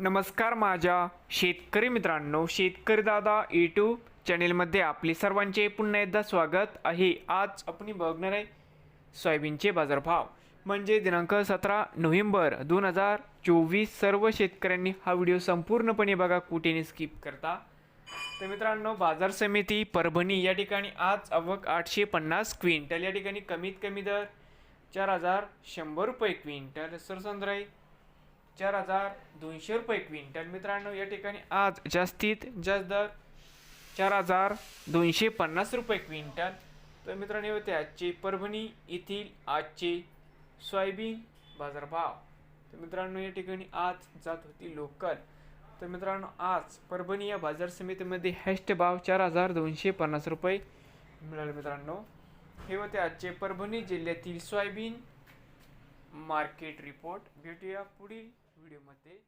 नमस्कार माझ्या शेतकरी मित्रांनो शेतकरी दादा यूट्यूब चॅनेलमध्ये आपले सर्वांचे पुन्हा एकदा स्वागत आहे. आज आपण बघणार आहे सोयाबीनचे बाजारभाव. म्हणजे दिनांक सतरा नोव्हेंबर दोन हजार चोवीस सर्व शेतकऱ्यांनी हा व्हिडिओ संपूर्णपणे बघा कुठेने स्किप करता. तर मित्रांनो बाजार समिती परभणी या ठिकाणी आज आवक आठशे पन्नास क्विंटल या ठिकाणी कमीत कमी दर चार हजार शंभर रुपये क्विंटल. सरसंद्राई चार हजार दोनशे रुपये क्विंटल. मित्रांनो या ठिकाणी आज जास्तीत जास्त दर चार हजार दोनशे पन्नास रुपये क्विंटल. तर मित्रांनो होते आजचे परभणी येथील आजचे सोयाबीन बाजारभाव. तर मित्रांनो या ठिकाणी आज जात होती लोकल. तर मित्रांनो आज परभणी या बाजार समितीमध्ये हॅस्ट भाव चार हजार दोनशे पन्नास रुपये मिळाले मित्रांनो. हे होते आजचे परभणी जिल्ह्यातील सोयाबीन मार्केट रिपोर्ट. भेटूया पुढील व्हिडिओमध्ये